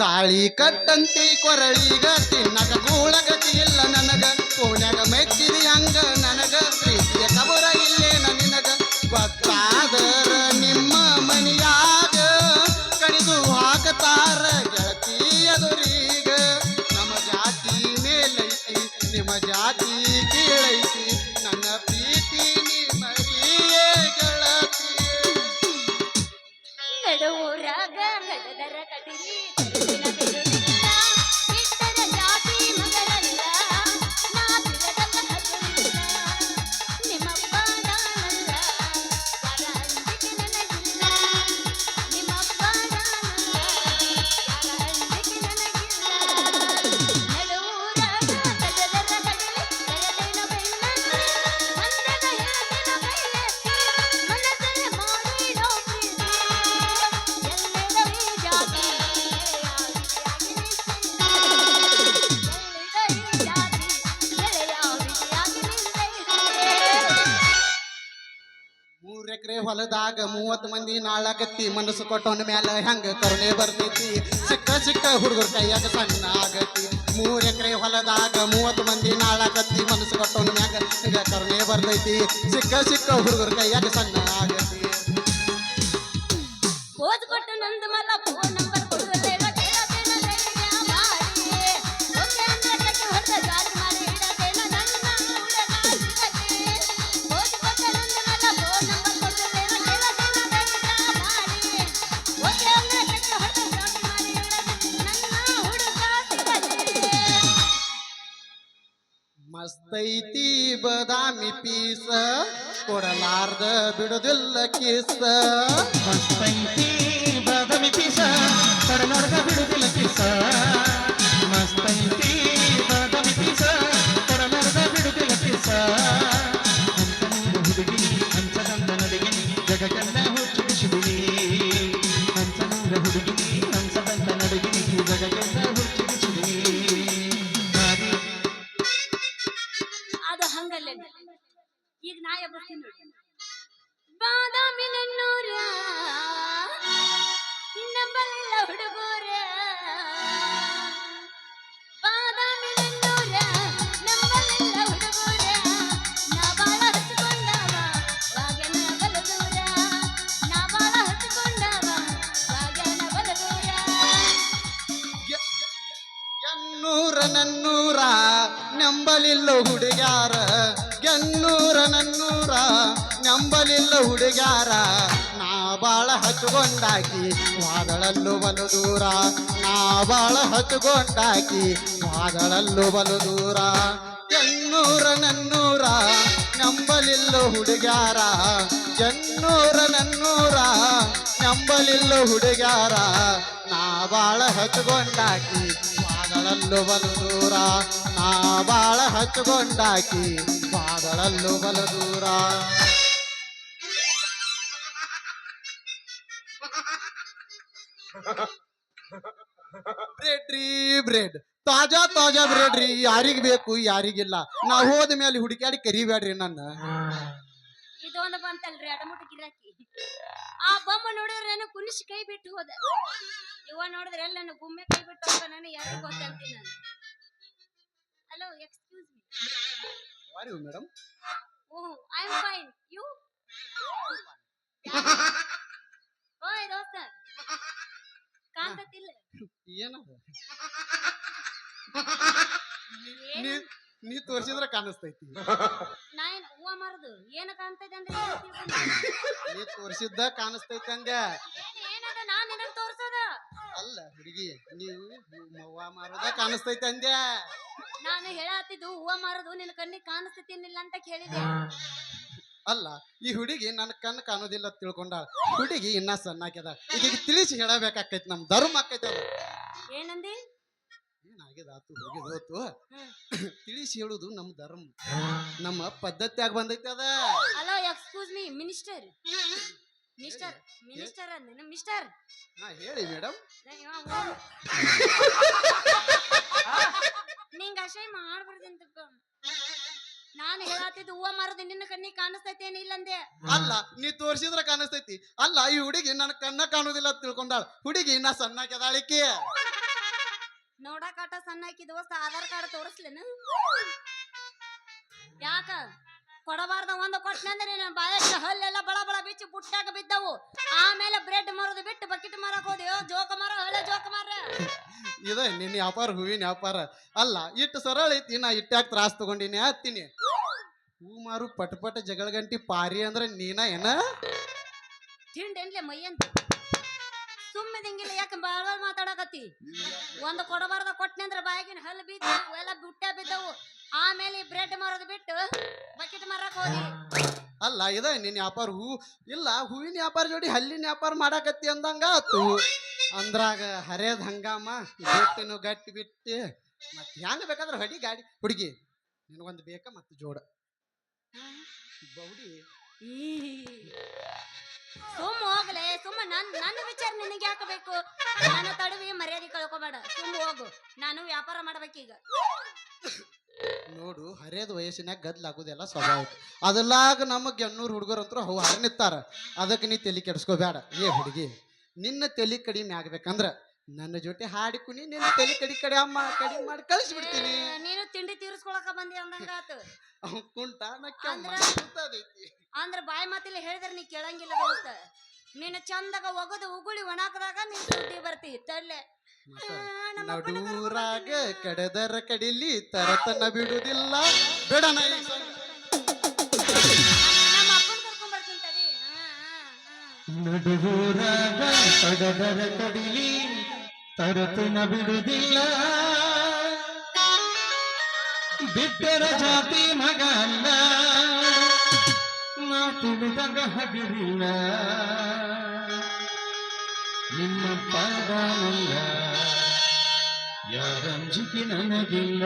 ತಾಳಿ ಕಟ್ಟಂತಿ ಕೊರಳಿಗ ತಿನ್ನಗ ಕೂಳಗತಿ ಇಲ್ಲ ನನಗ. ಕೋಣ್ಯಾಗ ಮೆಚ್ಚಿದಿ ಹಂಗ ನನಗ, ಪ್ರೀತಿಯ ಕಬರ ಇಲ್ಲೇ ನನಗ. ಗೊತ್ತಾದರ ನಿಮ್ಮ ಮನಿಯಾಗ ಕಡಿದು ಹಾಕತಾರ ಗೆಳತಿ ನಮ್ಮ ಜಾತಿ ಮೇಲೈತಿ, ನಿಮ್ಮ ಜಾತಿ ಕೀಳೈತಿ. ನನ್ನ ಪ್ರೀತಿ ನೀ ಮರಿಯೇ ಗೆಳತಿ. ನಡುವೂರಾಗ ಎಕರೆ ಹೊಲದಾಗ ಮೂವತ್ ಮಂದಿ ನಾಳಕತ್ತಿ ಮನಸ್ಸು ಕೊಟ್ಟವನ ಮ್ಯಾಲ ಹೆಂಗ ಕರುಣೆ ಬರ್ತೈತಿ ಸಿಕ್ಕ ಸಿಕ್ಕ ಹುಡುಗರ ಕೈಯಾಗ ಸಣ್ಣ ಆಗತಿ ಮೂರ್ ಎಕರೆ ಹೊಲದಾಗ ಮೂವತ್ ಮಂದಿ ನಾಳಕತ್ತಿ ಮನಸ್ಸು ಕೊಟ್ಟವನ ಮ್ಯಾಗ ಹಿಂಗ ಕರುಣೆ ಬರ್ತೈತಿ ಸಿಕ್ಕ ಸಿಕ್ಕ ಹುಡುಗರ ಕೈಯಾಗ ಸಣ್ಣ ಆಗತಿ ಮಸ್ತೈತಿ ಬದಾಮಿ ಪೀಸ. ಕೊಡಲಾರ್ದ ಬಿಡುದಿಲ್ಲ ಕಿಸ. ಮಸ್ತೈತಿ ಬದಾಮಿ ಪೀಸ. ಕೊಡಲಾರ್ದ ಬಿಡುದಿಲ್ಲ ಕಿಸ. ಮಸ್ತೈತಿ ಬದಾಮಿ ಪೀಸ. ಕೊಡಲಾರ್ದ ಬಿಡುದಿಲ್ಲ ಕಿಸ. ಹುಡುಗಿ ಹಂಚದಂದ ನಡಿಗೆ ಜಗಕನ್ನ ಬಾದಾಮಿ ನನ್ನೂರ ನಂಬಲಿಲ್ಲ ಹುಡುಗೂರ ನಂಬಲಿಲ್ಲ ಹುಡುಗ್ಯಾರ? ನಾ ಬಾಳ ಹಚ್ಚಿಕೊಂಡಾಕಿ ವಾದಳಲ್ಲೂ ಬಲು ದೂರ. ನಾ ಬಾಳ ಹಚ್ಕೊಂಡಾಕಿ, ವಾದಳಲ್ಲೂ ಬಲು ದೂರ. ಎನ್ನೂರ ನನ್ನೂರ ನಂಬಲಿಲ್ಲ ಹುಡುಗ್ಯಾರ? ಎನ್ನೂರ ನನ್ನೂರ ನಂಬಲಿಲ್ಲ ಹುಡುಗಾರ ನಾ ಬಾಳ ಹಚ್ಕೊಂಡಾಕಿ ಬಾಗಳಲ್ಲು ಬಲು ದೂರ. ನಾ ಬಾಳ ಹಚ್ಕೊಂಡಾಕಿ ಬಾಗಳಲ್ಲು ಬಲು ದೂರ. ಬ್ರೆಡ್ ತಾಜಾ ತಾಜಾ ಬ್ರೆಡ್ ರೀ. ಯಾರಿಗ್ ಬೇಕು ಯಾರಿಗಿಲ್ಲ. ನಾ ಹೋದ ಮೇಲೆ ಹುಡುಕ್ಯಾಡಿ ಕರಿಬೇಡ್ರಿ ನನ್ನ. ಇದೊಂದು ಬಂತಲ್ರಿ ಅಡಮುಟ ಗಿರಾಕಿ. ಆ ಬೊಮ್ಮ ನೋಡಿದ್ರೆ ನಾನು ಕುನಿಸಿ ಕೈ ಬಿಟ್ಟು ಹೋದ. ಇವ ನೋಡಿದ್ರೆ ಎಲ್ಲ ನನ್ನ ಗುಮ್ಮೆ ಕೈ ಬಿಟ್ಟು ಹೋದ ನಾನು ಯಾರು ಗೊತ್ತಂತೀನಿ ನಾನು. Hello excuse me madam oh I am fine you ಓಯ್ ದೋಸ್ತ. ಕಾಂತತಿಲ್ಲ ಏನದ? ಏನು? ನೀ ನೀ ತೋರ್ಸಿದ್ರ ಕಾಣಿಸ್ತೈತಿ. ನಾ ಏನ್ ಹೂವ ಮಾರದು? ಏನು ಕಾಣ್ತೈತೆ ಅಂದ್ರೆ ಏನ್ ತಿಳ್ಕೊಂಡೆ? ನೀ ತೋರ್ಸಿದ್ದ ಕಾಣಿಸ್ತೈತಿ ಅಂದ್ಯ ಏನ್- ಏನದ? ನಾನ್ ನಿನಗ್ ತೋರ್ಸೋದ? ಅಲ್ಲ ಹುಡುಗಿ ನೀವು ಮವ್ವ ಮಾರೋದ ಕಾಣಿಸ್ತೈತಿ ಅಂದ್ಯಾ ನಾನು ಹೇಳತ್ತಿದ್ದು ಹೂವ ಮಾರದು ನಿನ್ನ ಕಣ್ಣಿಗೆ ಕಾಣಿಸ್ತಿಲ್ಲ ಅಂತ ಕೇಳಿದೆ. ಅಲ್ಲ ಈ ಹುಡುಗಿ ನನ್ನ ಕಣ್ಣು ಕಾಣೋದಿಲ್ಲ ತಿಳ್ಕೊಂಡ ತಿಳ್ಕೊಂಡಾಳ ಹುಡುಗಿ ಇನ್ನ ಸಣ್ಣಾಕ್ಯದ ಈಗ ತಿಳಿಸಿ ಹೇಳಬೇಕಾಕೈತಿ ನಮ್ ಧರ್ಮ ಆಕೈತಿ ಅದು. ಏನಂದಿ? ಏನಾಗಿದೆ ಆತು ಹೋಗಿದೋತು. ತಿಳಿಸಿ ಹೇಳುದು ನಮ್ಮ ಧರ್ಮ. ನಮ್ಮ ಪದ್ಧತಿಯಾಗ ಬಂದೈತಿ ಅದ. Hello excuse me minister mister minister ಅಂದ್ರೆ ಮಿಸ್ಟರ್ ಹಾ ಹೇಳಿ ಮೇಡಮ್ ನಿಂಗ ಮಾಡ್ಬಾರ್ದು ಮಾಡ್ಬಾರ್ದಂತ ನಾನು ಹೇಳತ್ತಿದ್ದು ಹೂವ ಮರದ ನಿನ್ನ ಕಣ್ಣಿಗೆ ಕಾಣಿಸ್ತೈತಿ ಏನಿಲ್ಲ ಅಂದೆ ಅಲ್ಲ ನೀ ತೋರ್ಸಿದ್ರ ಕಾಣಿಸ್ತೈತಿ. ಅಲ್ಲ ಈ ಹುಡುಗಿ ನನ್ನ ಕಣ್ಣ ಕಾಣುದಿಲ್ಲ ಅಂತ ತಿಳ್ಕೊಂಡಾಳ. ಹುಡುಗಿ ಇನ್ನ ನೋಡಾಕ ಆಟ ಸಣ್ಣ ದೋಸ್ತ ಆಧಾರ್ ಕಾರ್ಡ್ ತೋರಿಸ್ಲೇನು? ಯಾಕ? ಕೊಡಬಾರ್ದ ಒಂದು ಕೊಟ್ಟನಂದ್ರೆ ನಿನ್ನ ಬಾಯಕ್ಕೆ ಹಲ್ಲೆಲ್ಲ ಬಳ ಬಳ ಬಿಚ್ಚಿ ಬುಟ್ಟಾಗ ಬಿದ್ದವು. ಆಮೇಲೆ ಬ್ರೆಡ್ ಮರದು ಬಿಟ್ಟು ಬಕೆಟ್ ಮರಕ್ ಹೋದಿ ಜೋಕ ಮಾರ ಹಳೆ ಜೋಕ ಮಾರ ಇದ ನಿನ್ನ ವ್ಯಾಪಾರ ಹೂವಿನ ವ್ಯಾಪಾರ. ಅಲ್ಲ ಇಟ್ಟು ಸರಳ ಐತಿ ನಾ ಇಟ್ಟ್ಯಾಕ್ ತ್ರಾಸ್ ತಗೊಂಡಿನಿ ಹತ್ತೀನಿ ಹೂ ಮಾರು ಪಟ್ ಪಟ್ ಜಗಳ ಗಂಟಿ ಪಾರಿ ಅಂದ್ರೆ ನೀನ ಏನ? ತಿಂಡೇನ್ಲೆ ಮೈ ಅಂತ. ಸುಮ್ಮದಿಂಗಿಲ್ಲ ಯಾಕೆ ಬಾಳ ಮಾತಾಡಕತ್ತಿ? ಒಂದು ಕೊಡಬಾರ್ದ ಕೊಟ್ಟನೆ ಅಂದ್ರೆ ಬಾಯಿಗಿನ ಹಲ್ಲು ಬಿದ್ದು ಎಲ್ಲ ಬುಟ್ಟ ಬಿದ್ದವು. ಆಮೇಲೆ ಬ್ರೆಡ್ ಮಾರೋದು ಬಿಟ್ಟು ಬಕೆಟ್ ಮಾರಕ್ ಹೋದಿ. ಅಲ್ಲ ಇದ ನಿನ್ನ ವ್ಯಾಪಾರ ಹೂ ಇಲ್ಲ ಹೂವಿನ ವ್ಯಾಪಾರ ಜೋಡಿ ಹಲ್ಲಿನ ವ್ಯಾಪಾರ ಮಾಡಾಕತ್ತಿ ಅಂದಂಗ ಆತು. ಅಂದ್ರಾಗ ಹರೇದ್ ಹಂಗಾಮ ಗಟ್ಟಿನು ಗಟ್ಟಿ ಬಿಟ್ಟು. ಮತ್ತೆ ಹೆಂಗ ಬೇಕಾದ್ರೆ ಹೊಡಿ ಗಾಡಿ ಹುಡುಗಿ ನಿನಗೊಂದು ಬೇಕ ಮತ್ತೆ ಜೋಡ? ಬೌಡಿ. ಸುಮ್ಮ ಹೋಗ್ಲೆ ಸುಮ್ಮ ನನ್ ನನ್ನ ವಿಚಾರ ನಿನಗೆ ಹಾಕಬೇಕು ನನ್ನ ತಡವಿ ಮರ್ಯಾದೆ ಕಳ್ಕೊಬೇಡ. ಸುಮ್ಮ ಹೋಗು. ನಾನು ವ್ಯಾಪಾರ ಮಾಡ್ಬೇಕೀಗ. ನೋಡು ಹರಿಯದ ವಯಸ್ಸಿನಾಗ ಗದ್ಲಾಗೋದೆಲ್ಲ ಸ್ವಭಾವ ಅದಲ್ಲಾಗ ನಮ್ಮ ಗೆನ್ನೂರು ಹುಡುಗರು ಅಂತೂ ಅವು ಹರ ನಿತ್ತಾರ ಅದಕ್ಕೆ ನೀ ತಲೆ ಕೆಡಿಸ್ಕೋಬೇಡ. ಏ ಹುಡುಗಿ ನಿನ್ನ ತಲೆ ಕಡಿಮೆ ಆಗ್ಬೇಕಂದ್ರ ನನ್ನ ಜೊತೆ ಹಾಡಿ ಕುನಿ ನಿನ್ನ ತಲೆ ಕಡಿ ಕಡೆ ಅಮ್ಮ ಕಡಿಮೆ ಮಾಡಿ ಕಳಿಸ್ಬಿಡ್ತೀನಿ ಬಿಡ್ತೀನಿ. ನೀನು ತಿಂಡಿ ತೀರಿಸ್ಕೊಳಕ ಬಂದಿ ಅಂದಂಗಾತು. ಅವ್ನ್ ಕುಂಟ ನಕ್ಕ ಅಂದ್ರ? ಬಾಯಿ ಮಾತಿಲ್ಲ ಹೇಳಿದ್ರೆ ನೀ ಕೇಳಂಗಿಲ್ಲ ಅಂತ. ನಿನ್ನ ಚಂದಾಗ ಒಗದು ಉಗುಳಿ ಒಣಾಕದಾಗ ನೀನ್ ಸುದ್ದಿ ಬರ್ತಿ ತಳ್ಳೆ ನಡೂರಾಗ ಕಡೆದರ ಕಡಿಲಿ ತರತನ ಬಿಡುದಿಲ್ಲ. ಬೇಡ ಈ ಸೊಂಟ. ನಮ್ಮ ಅಪ್ಪನ ಕರ್ಕೊಂಡ್ ಬರ್ತೀನಿ ತಡಿ. ಕಡದರ ಕಡಿಲಿ ತರತನ ಬಿಡುದಿಲ್ಲ. ಬಿಟ್ಟರ ಜಾತಿ ಮಗಲ್ಲ ನಾ ತಿಳಿದ ಗಹಗಿರಿಲ್ಲ ನಿಮ್ಮ ಪಾದಾನಲ್ಲ ಯಾರಂಜಿಕೆ ನನಗಿಲ್ಲ.